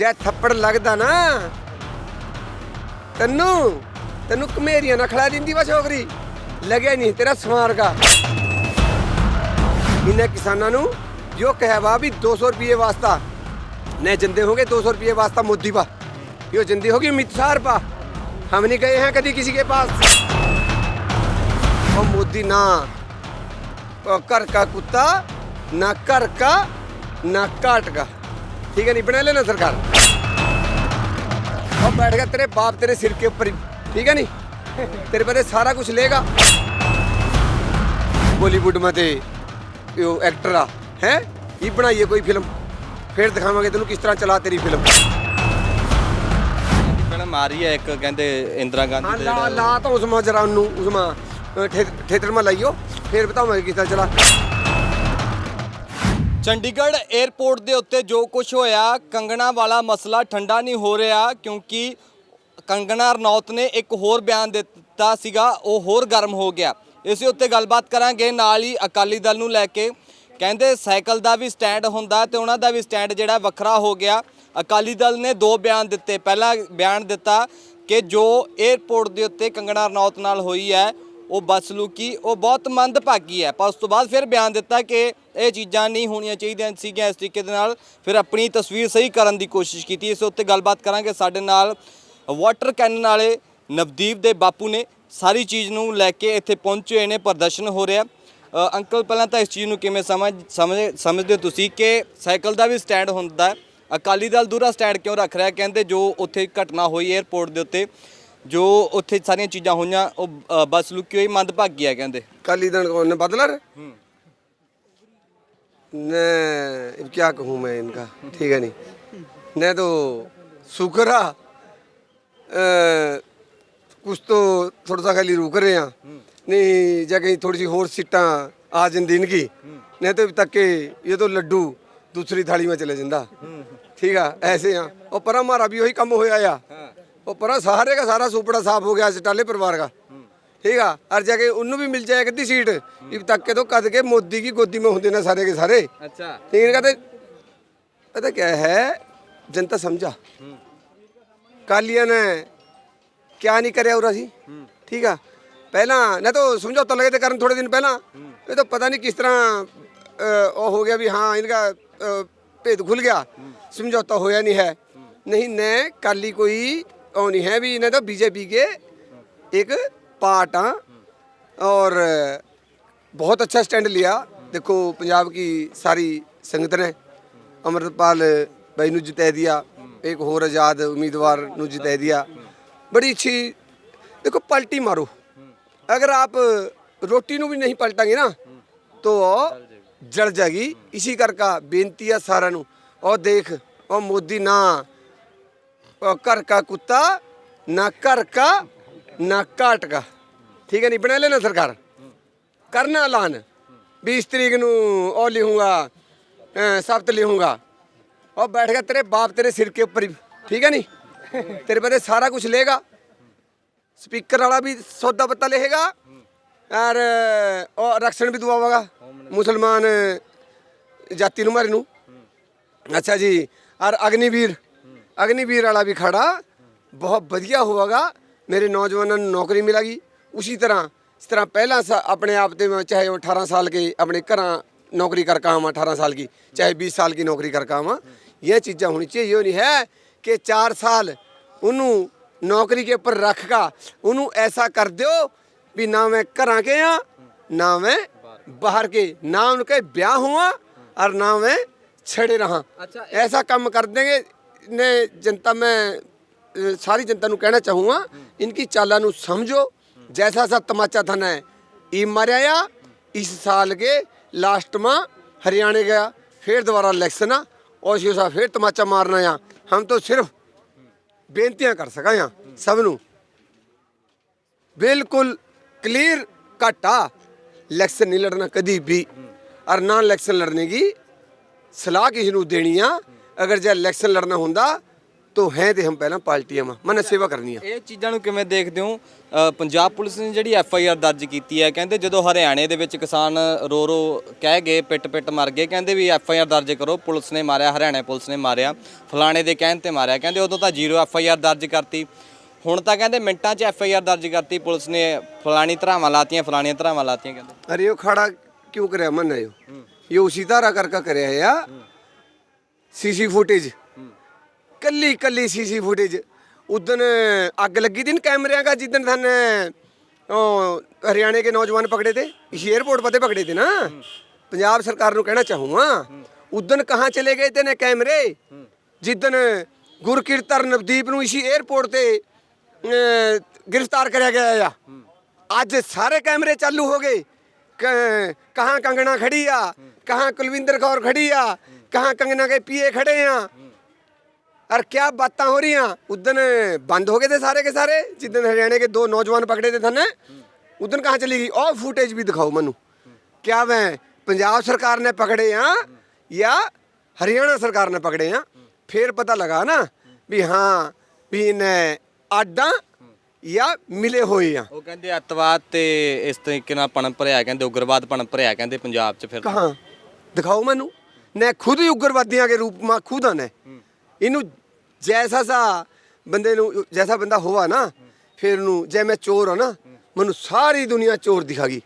ਜੇ ਥੱਪੜ ਲੱਗਦਾ ਨਾ ਤੈਨੂੰ ਤੈਨੂੰ ਕਮੇਰੀਆਂ ਨਾ ਖੜਾ ਦਿੰਦੀ ਵਾ ਛੋਕਰੀ ਲੱਗਿਆ ਨਹੀਂ ਤੇਰਾ ਸਮਾਰਗਾ ਇਹਨੇ ਕਿਸਾਨਾਂ ਨੂੰ ਜੋ ਕਹਿਆ ਵਾ ਵੀ 200 ਰੁਪਏ ਵਾਸਤਾ ने जिंदे होंगे दो सौ रुपये वास्ता मोदी पा यो जिंदे होगी अमित शाह पा हम नहीं गए हैं कभी किसी के पास और मोदी ना और कर का कुत्ता ना कर का ना काट का ठीक है नहीं बना लेना सरकार और बैठ गया तेरे बाप तेरे सिर के ऊपर ही ठीक है नहीं तेरे पर ये सारा कुछ लेगा बॉलीवुड में ते यो एक्टर आ है ये बनाइए कोई फिल्म फिर दिखावांगे तेन किस तरह चला तेरी फिल्म ਫਿਲਮ ਆ ਰਹੀ ਹੈ ਇੱਕ ਕਹਿੰਦੇ ਇੰਦਰਾ ਗਾਂਧੀ हाँ ਦੇ ला ਜਿਹੜਾ- ला तो उसमें जरा उन्नू उसमें अ, थे- थिएटर में लाइयो फिर बताऊंगा किस तरह चला ਚੰਡੀਗੜ੍ਹ 에ਅਰਪੋਰਟ ਦੇ ਉੱਤੇ ਜੋ ਕੁਝ ਹੋਇਆ, ਕੰਗਣਾ ਵਾਲਾ ਮਸਲਾ ਠੰਡਾ ਨਹੀਂ ਹੋ ਰਿਹਾ ਕਿਉਂਕਿ ਕੰਗਣਾ ਰਣੌਤ ਨੇ ਇੱਕ ਹੋਰ ਬਿਆਨ ਦਿੱਤਾ ਸੀਗਾ, ਉਹ ਹੋਰ ਗਰਮ ਹੋ ਗਿਆ। ਇਸੇ ਉੱਤੇ ਗੱਲਬਾਤ ਕਰਾਂਗੇ, ਨਾਲ ਹੀ ਅਕਾਲੀ ਦਲ ਨੂੰ ਲੈ ਕੇ। ਕਹਿੰਦੇ ਸਾਈਕਲ ਦਾ ਵੀ ਸਟੈਂਡ ਹੁੰਦਾ ਤੇ ਉਹਨਾਂ ਦਾ ਵੀ ਸਟੈਂਡ ਜਿਹੜਾ ਵੱਖਰਾ ਹੋ ਗਿਆ। ਅਕਾਲੀ ਦਲ ਨੇ ਦੋ ਬਿਆਨ ਦਿੱਤੇ। ਪਹਿਲਾ ਬਿਆਨ ਦਿੱਤਾ ਕਿ ਜੋ 에ਅਰਪੋਰਟ ਦੇ ਉੱਤੇ ਕੰਗਣਾ ਰਣੌਤ ਨਾਲ ਹੋਈ ਹੈ ਉਹ ਬਦਸਲੂਕੀ ਉਹ ਬਹੁਤ ਮੰਦਭਾਗੀ ਹੈ। ਪਰ ਉਸ ਤੋਂ ਬਾਅਦ ਫਿਰ ਬਿਆਨ ਦਿੱਤਾ ਕਿ ਇਹ ਚੀਜ਼ਾਂ ਨਹੀਂ ਹੋਣੀਆਂ ਚਾਹੀਦੀਆਂ ਸੀਗੀਆਂ ਇਸ ਤਰੀਕੇ ਦੇ ਨਾਲ। ਫਿਰ ਆਪਣੀ ਤਸਵੀਰ ਸਹੀ ਕਰਨ ਦੀ ਕੋਸ਼ਿਸ਼ ਕੀਤੀ। ਇਸ ਉੱਤੇ ਗੱਲਬਾਤ ਕਰਾਂਗੇ। ਸਾਡੇ ਨਾਲ ਵਾਟਰ ਕੈਨਨ ਵਾਲੇ ਨਵਦੀਪ ਦੇ ਬਾਪੂ ਨੇ ਸਾਰੀ ਚੀਜ਼ ਨੂੰ ਲੈ ਕੇ ਇੱਥੇ ਪਹੁੰਚੇ ਹੋਏ ਨੇ, ਪ੍ਰਦਰਸ਼ਨ ਹੋ ਰਿਹਾ। ਅੰਕਲ, ਪਹਿਲਾਂ ਤਾਂ ਇਸ ਚੀਜ਼ ਨੂੰ ਕਿਵੇਂ ਸਮਝ ਸਮਝ, ਸਮਝਦੇ ਹੋ ਤੁਸੀਂ ਕਿ ਸਾਈਕਲ ਦਾ ਵੀ ਸਟੈਂਡ ਹੁੰਦਾ ਅਕਾਲੀ ਦਲ ਦੂਰਾ ਸਟੈਂਡ ਕਿਉਂ ਰੱਖ ਰਿਹਾ ਕਹਿੰਦੇ ਜੋ ਉੱਥੇ ਘਟਨਾ ਹੋਈ 에ਅਰਪੋਰਟ ਦੇ ਉੱਤੇ। ਜੋ ਉੱਥੇ ਸਾਰੀਆਂ ਚੀਜ਼ਾਂ ਹੋਈਆਂ ਉਹ ਅ, ਬਸ ਲੁਕੀ ਹੋਈ ਮੰਦਭਾਗੀ ਹੈ ਕਹਿੰਦੇ काली दल कौन ने बदलर ने अब क्या कहूँ मैं इनका ठीक है नहीं ने तो सुकरा कुछ तो थोड़ा सा खाली रुक रहे हैं नहीं जा कहीं थोड़ी सी और सीटा आ जाती इनकी नहीं तो अभी तक के ये तो लड्डू दूसरी थाली में चले जिंदा ठीक है ऐसे हैं और पर हमारा भी वही कम होया या और पर सारे का सारा सुपड़ा साफ हो गया चटाले परिवार का ठीक है और जाके उन्होंने भी मिल जाए अद्धी सीट अब तक के तो कद के मोदी की गोदी में होंगे ना सारे के सारे ਅੱਛਾ ठीक है कहते पता क्या है जनता समझा कालिया ने क्या नहीं करे और असी ठीक है पहला ना तो समझौता लगे थे करन थोड़े दिन पहला ये तो पता नहीं किस तरह अ, वो हो गया भी हाँ इनका अ, भेद खुल गया समझौता होया नहीं है नहीं न काली कोई वो नहीं है भी इन्हें तो बीजेपी के एक पार्ट हाँ और बहुत अच्छा स्टैंड लिया देखो पंजाब की सारी संगत ने अमृतपाल भाई ਨੂੰ ਜਿਤਾ ਦਿਆ ਇੱਕ ਹੋਰ ਆਜ਼ਾਦ ਉਮੀਦਵਾਰ ਨੂੰ ਜਿਤਾ ਦਿਆ ਬੜੀ ਅੱਛੀ ਦੇਖੋ ਪਲਟੀ ਮਾਰੋ ਅਗਰ ਆਪ ਰੋਟੀ ਨੂੰ ਵੀ ਨਹੀਂ ਪਲਟਾਂਗੇ ਨਾ तो जल जाएगी इसी कर का बेनती है सारा नु और देख और मोदी ना और कर का कुत्ता ना कर का ना काट का ठीक है नहीं बना लेना सरकार करना ऐलान बीस तरीक ਨੂੰ ਉਹ ਲਿਖੂੰਗਾ ਅ, ਸਬਤ ਲਿਖੂੰਗਾ और बैठ गया तेरे बाप तेरे सिर के ऊपर ही ठीक है नहीं तेरे पर ये सारा कुछ लेगा स्पीकर वाला भी सौदा पत्ता लिखेगा और और रक्षण भी दुआवागा मुसलमान जाति ਨੂੰ ਮਾਰੇ ਨੂੰ ਅੱਛਾ ਜੀ ਔਰ ਅਗਨੀਵੀਰ ਅਗਨੀਵੀਰ ਵਾਲਾ ਵੀ ਖੜਾ ਬਹੁਤ ਵਧੀਆ ਹੋਵੇਗਾ ਮੇਰੇ ਨੌਜਵਾਨਾਂ ਨੂੰ ਨੌਕਰੀ ਮਿਲੇਗੀ ਉਸੇ ਤਰ੍ਹਾਂ ਇਸ ਤਰ੍ਹਾਂ ਪਹਿਲਾਂ ਸਾ- ਆਪਣੇ ਆਪ ਤੇ ਮੈਂ ਚਾਹੇ ਉਹ 18 ਸਾਲ के अपने घरा नौकरी कर काम 18 साल की चाहे 20 साल की नौकरी कर काम ये चीज़ें होनी चाहिए ये नहीं है कि चार साल ਉਹਨੂੰ ਨੌਕਰੀ ਕੇ ਉੱਪਰ ਰੱਖ ਕਾ ਉਹਨੂੰ ਐਸਾ ਕਰ ਦਿਓ ਵੀ ਨਾ ਮੈਂ ਘਰਾਂ ਕੇ ਆ ਨਾ ਮੈਂ ਬਾਹਰ के ना उनके ब्याह हुआ और ना मैं छड़े रहा अच्छा, ऐसा काम कर देंगे ने जनता में अ, सारी जनता ਨੂੰ ਕਹਿਣਾ ਚਾਹੂੰਗਾ ਇਨਕੀ ਚਾਲਾਂ ਨੂੰ ਸਮਝੋ ਜੈਸਾ ਸਾ ਤਮਾਚਾ ਥਾ ਨਾ ਇਹ ਮਰਿਆ ਇਸ ਸਾਲ ਕੇ ਲਾਸਟ ਮਾ ਹਰਿਆਣੇ ਗਿਆ फिर दोबारा इलेक्शन आ और इसी सा फिर तमाचा मारना आ हम तो सिर्फ ਬੇਨਤੀਆਂ ਕਰ ਸਕਾਂ ਆ ਸਭ ਨੂੰ ਬਿਲਕੁਲ ਕਲੀਅਰ ਘਟਾ ਇਲੈਕਸ਼ਨ ਨਹੀਂ ਲੜਨਾ ਕਦੀ ਵੀ ਔਰ ਨਾ ਇਲੈਕਸ਼ਨ ਲੜਨੇ ਦੀ ਸਲਾਹ ਕਿਸ ਨੂੰ ਦੇਣੀ ਆ ਅਗਰ ਜੇ ਇਲੈਕਸ਼ਨ ਲੜਨਾ ਹੁੰਦਾ ਤੋ ਹੈ ਤੇ ਹਮ ਪਹਿਲਾਂ ਪਾਰਟੀਆਂ ਮਾ ਮਨ ਸੇਵਾ ਕਰਨੀ ਆ ਇਹ ਚੀਜ਼ਾਂ ਨੂੰ ਕਿਵੇਂ ਦੇਖਦੇ ਹੋ? ਪੰਜਾਬ ਪੁਲਿਸ ਨੇ ਜਿਹੜੀ ਐਫ ਆਈ ਆਰ ਦਰਜ ਕੀਤੀ ਹੈ ਕਹਿੰਦੇ ਜਦੋਂ ਹਰਿਆਣੇ ਦੇ ਵਿੱਚ ਕਿਸਾਨ ਰੋ ਰੋ ਕਹਿ ਗਏ ਪਿੱਟ ਪਿੱਟ ਮਰ ਗਏ ਕਹਿੰਦੇ ਵੀ ਐਫ ਆਈ ਆਰ ਦਰਜ ਕਰੋ ਪੁਲਿਸ ਨੇ ਮਾਰਿਆ ਹਰਿਆਣਾ ਪੁਲਿਸ ਨੇ ਮਾਰਿਆ ਫਲਾਣੇ ਦੇ ਕਹਿਣ ਤੇ ਮਾਰਿਆ ਕਹਿੰਦੇ ਉਦੋਂ ਤਾਂ ਜ਼ੀਰੋ ਐਫ ਆਈ ਆਰ ਦਰਜ ਕਰਤੀ। ਹੁਣ ਤਾਂ ਕਹਿੰਦੇ ਮਿੰਟਾਂ 'ਚ ਐਫ ਆਈ ਆਰ ਦਰਜ ਕਰਤੀ ਪੁਲਿਸ ਨੇ ਫਲਾਣੀ ਧਰਾਵਾਂ ਲਾਤੀਆਂ ਫਲਾਣੀਆਂ ਧਰਾਵਾਂ ਲਾਤੀਆਂ ਕਹਿੰਦੇ। ਅਰੇ ਉਹ ਖੜਾ ਕਿਉਂ ਕਰਿਆ ਮਨ ਨੇ ਇਹ ਉਸੀ ਧਾਰਾ ਕਰਕੇ ਕਰਿਆ ਆ। CC footage. ਕੱਲੀ ਕੱਲੀ ਸੀਸੀ ਫੁਟੇਜ। ਉਦੋਂ ਅੱਗ ਲੱਗੀ ਥੀ कैमरे का जिदन थाने हरियाणा के नौजवान पकड़े थे ਏਅਰਪੋਰਟ पते पकड़े थे ना पंजाब सरकार ਨੂੰ ਕਹਿਣਾ ਚਾਹੂੰਗਾ ਉਦੋਂ ਕਹਾਂ ਚਲੇ ਗਏ ਤੇ ਨੇ ਕੈਮਰੇ? ਜਿੱਦਨ ਗੁਰਕੀਰਤਨ ਨਵਦੀਪ ਨੂੰ ਇਸੀ ਏਅਰਪੋਰਟ ਤੇ ਗ੍ਰਿਫਤਾਰ ਕਰਿਆ ਗਿਆ ਆ। ਅੱਜ ਸਾਰੇ ਕੈਮਰੇ ਚਾਲੂ ਹੋ ਗਏ। ਕਹਾਂ ਕੰਗਣਾ ਖੜੀ ਆ, ਕਹਾਂ ਕੁਲਵਿੰਦਰ ਕੌਰ ਖੜੀ ਆ ਕਹਾਂ ਕੰਗਣਾ ਕੇ ਪੀਏ ਖੜੇ ਆ और क्या बातें हो रही हैं उदन बंद हो गए थे सारे के सारे जिदन हरियाणा के दो नौजवान पकड़े थे थने उदन कहाँ चली गई और फुटेज भी दिखाओ मनु क्या वह पंजाब सरकार ने पकड़े हैं या हरियाणा सरकार ने पकड़े हैं फिर पता लगा ना भी हाँ भी इन्हें आडा या मिले हुए हैं ਉਹ ਕਹਿੰਦੇ ਅੱਤਵਾਦ ਤੇ ਇਸ ਤਰੀਕੇ ਨਾਲ ਪਣਪ ਰਿਹਾ ਕਹਿੰਦੇ ਉਗਰਵਾਦ ਪਣਪ ਰਿਹਾ ਕਹਿੰਦੇ ਪੰਜਾਬ 'ਚ ਫਿਰ कहाँ दिखाओ मनु ने खुद ही उग्रवादियों के रूप में खुद ने इनू जैसा सा बंदे नु जैसा बंदा हुआ ना फिर नु जे मैं चोर हूं ना मनु सारी दुनिया चोर दिखागी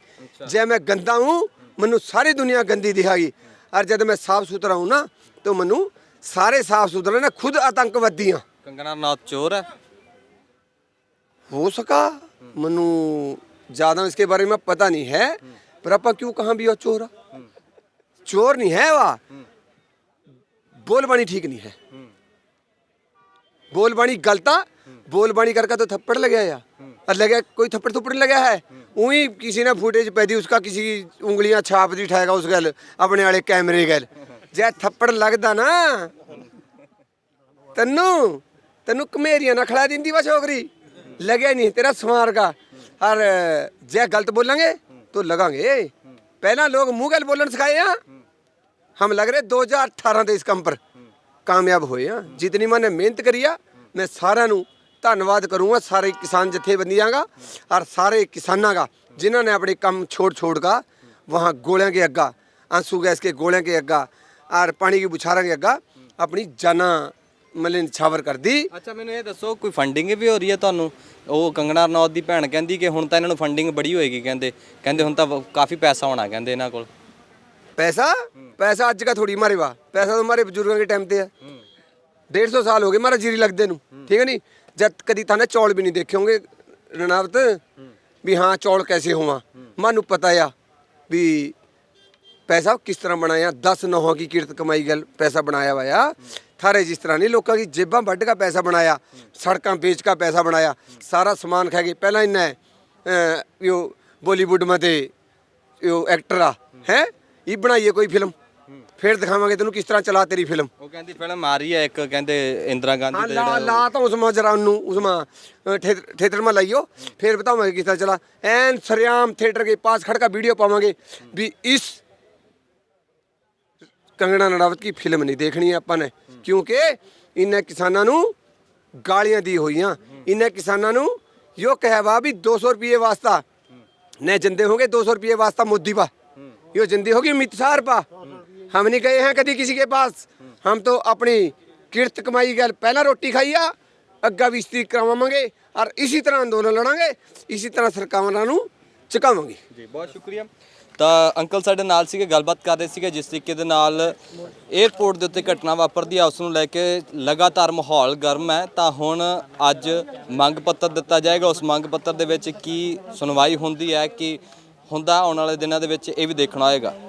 जे मैं गंदा हूं मनु सारी दुनिया गंदी दिखागी और जब मैं साफ सुथरा हूं ना तो मनु सारे साफ सुथरे ना खुद आतंकवादी हैं ਕੰਗਣਾ ਰਣੌਤ ਚੋਰ ਹੈ हो सका मनु ज्यादा इसके बारे में पता नहीं है पर अपा क्यों कहाँ भी हो चोर आ? चोर नहीं है वह बोलबानी ठीक नहीं है बोलबानी गलता बोलबानी करके तो थप्पड़ लग गया और लगे कोई थप्पड़ थप्पड़ लगा है वही किसी ने फुटेज पै दी उसका किसी की उंगलियां छाप दी उठाएगा उस गल अपने वाले कैमरे गल जे थप्पड़ लगदा ना तन्नू तन्नू कमेरियां ना खड़ा दिंदी वा छोकरी लगे नहीं तेरा समार का और जे गलत बोलेंगे तो लगांगे पहला लोग मुंह गल बोलन सिखाए हैं हम लग रहे 2018 ਦੇ ਇਸ ਕੰਮ ਪਰ। ਕਾਮਯਾਬ ਹੋਏ ਆ। ਜਿਤਨੀ ਮੈਨੇ ਮਿਹਨਤ ਕਰੀ ਆ, ਮੈਂ ਸਾਰਿਆਂ ਨੂੰ ਧੰਨਵਾਦ ਕਰੂੰਗਾ, ਸਾਰੇ ਕਿਸਾਨ ਜਥੇਬੰਦੀਆਂ ਦਾ ਔਰ ਸਾਰੇ ਕਿਸਾਨਾਂ ਦਾ, ਜਿਨ੍ਹਾਂ ਨੇ ਆਪਣੇ ਕੰਮ ਛੋੜ ਛੋੜ ਕਾ वहाँ गोलियां के अग्गा आंसू गैस के गोलियां के अग्गा और पानी की बुछारा के अग्गा ਆਪਣੀ ਜਾਨਾਂ ਮਲੇ ਨਿਛਾਵਰ ਕਰਦੀ ਅੱਛਾ, ਮੈਨੂੰ ਇਹ ਦੱਸੋ, ਕੋਈ ਫੰਡਿੰਗ ਵੀ ਹੋ ਰਹੀ ਹੈ ਤੁਹਾਨੂੰ? ਉਹ ਕੰਗਣਾ ਰਣੌਤ ਦੀ ਭੈਣ ਕਹਿੰਦੀ ਕਿ ਹੁਣ ਤਾਂ ਇਹਨਾਂ ਨੂੰ ਫੰਡਿੰਗ ਬੜੀ ਹੋਏਗੀ, ਕਹਿੰਦੇ। ਕਹਿੰਦੇ ਹੁਣ ਤਾਂ ਕਾਫੀ ਪੈਸਾ ਹੋਣਾ, ਕਹਿੰਦੇ ਇਹਨਾਂ ਕੋਲ। पैसा पैसा ਅੱਜ का थोड़ी हमारे वाह पैसा तो हमारे बुजुर्गों के टाइम पे है डेढ़ सौ साल हो गए हमारा जीरी लगते ਨੂੰ ठीक है नहीं जब कदी थाने चौल भी नहीं देखे होंगे रनावत भी हाँ चौल कैसे होवा मानू पता आ भी ਪੈਸਾ ਕਿਸ ਤਰ੍ਹਾਂ ਬਣਾਇਆ 10 ਨੌਹਾਂ ਕੀ ਕੀਰਤ ਕਮਾਈ ਗੱਲ ਪੈਸਾ ਬਣਾਇਆ ਹੋਇਆ ਥਾਰੇ ਜਿਸ ਤਰ੍ਹਾਂ ਨਹੀਂ ਲੋਕਾਂ ਦੀ ਜੇਬਾਂ ਵੱਢ ਕੇ ਪੈਸਾ ਬਣਾਇਆ ਸੜਕਾਂ ਵੇਚ ਕੇ ਪੈਸਾ ਬਣਾਇਆ ਸਾਰਾ ਸਮਾਨ ਖਾ ਕੇ ਪਹਿਲਾਂ ਇੰਨਾ ਇਹ ਬਾਲੀਵੁੱਡ ਮੇ ਤੇ ਇਹ ਐਕਟਰ ਆ ਹੈ ਇਹ ਬਣਾਈਏ ਕੋਈ ਫਿਲਮ। ਫਿਰ ਦਿਖਾਵਾਂਗੇ ਤੈਨੂੰ ਕਿਸ ਤਰ੍ਹਾਂ ਚਲਾ ਤੇਰੀ ਫਿਲਮ। ਉਹ ਕਹਿੰਦੀ ਫਿਲਮ ਆ ਰਹੀ ਹੈ ਇੱਕ ਕਹਿੰਦੇ ਇੰਦਰਾ ਗਾਂਧੀ ਦੇ ਲਾ ਲਾ ਤਾਂ ਉਸ ਮਾ ਨੂੰ ਉਸ ਥੀਏਟਰ ਮਾ ਲਾਈਓ ਫਿਰ ਬਤਾਵਾਂਗੇ ਕਿਸ ਤਰ੍ਹਾਂ ਚਲਾ। ਐਨ ਸਰਿਆਮ ਥੀਏਟਰ ਦੇ ਪਾਸ ਖੜ ਕੇ ਵੀਡੀਓ ਪਾਵਾਂਗੇ ਵੀ ਇਸ ਕੰਗਣਾ ਨੜਾਵਤ ਕੀ ਫਿਲਮ ਨਹੀਂ ਦੇਖਣੀ ਆਪਾਂ ਨੇ। ਕਿਉਂਕਿ ਇਹਨਾਂ ਕਿਸਾਨਾਂ ਨੂੰ ਗਾਲੀਆਂ ਦੀ ਹੋਈਆਂ। ਇਹਨਾਂ ਕਿਸਾਨਾਂ ਨੂੰ ਯੋ ਕਹਿਵਾ ਵੀ 200 ਰੁਪਏ ਵਾਸਤਾ। ਨੇ ਜੰਦੇ ਹੋਗੇ 200 ਰੁਪਏ ਵਾਸਤਾ ਮੋਦੀ ਵਾ। यो जिंदी होगी मितसार पा। हम नहीं गए हैं कभी किसी के पास। हम तो अपनी किरत कमाई गल पहला रोटी खाईया ਅੱਗਾ ਵੀ ਇਸਤਰੀ ਕਰਾਵਾਂਗੇ ਔਰ ਇਸੇ ਤਰ੍ਹਾਂ ਅੰਦੋਲਨ ਲੜਾਂਗੇ ਇਸੇ ਤਰ੍ਹਾਂ ਸਰਕਾਰਾਂ ਨੂੰ ਚੁਕਾਵਾਂਗੇ ਜੀ ਬਹੁਤ ਸ਼ੁਕਰੀਆ ਤਾਂ ਅੰਕਲ ਸਾਡੇ ਨਾਲ ਸੀਗੇ ਗੱਲਬਾਤ ਕਰ ਰਹੇ ਸੀਗੇ ਜਿਸ ਤਰੀਕੇ ਦੇ ਨਾਲ 에어ਪੋਰਟ ਦੇ ਉੱਤੇ ਘਟਨਾ ਵਾਪਰਦੀ ਆ ਉਸ ਨੂੰ ਲੈ ਕੇ ਲਗਾਤਾਰ ਮਾਹੌਲ ਗਰਮ ਹੈ ਤਾਂ ਹੁਣ ਅੱਜ ਮੰਗ ਪੱਤਰ ਦਿੱਤਾ ਜਾਏਗਾ ਉਸ ਮੰਗ ਪੱਤਰ ਦੇ ਵਿੱਚ ਕੀ ਸੁਣਵਾਈ ਹੁੰਦੀ ਹੈ ਕਿ ਹੁੰਦਾ ਆਉਣ ਵਾਲੇ ਦਿਨਾਂ ਦੇ ਵਿੱਚ ਇਹ ਵੀ ਦੇਖਣਾ ਹੋਏਗਾ।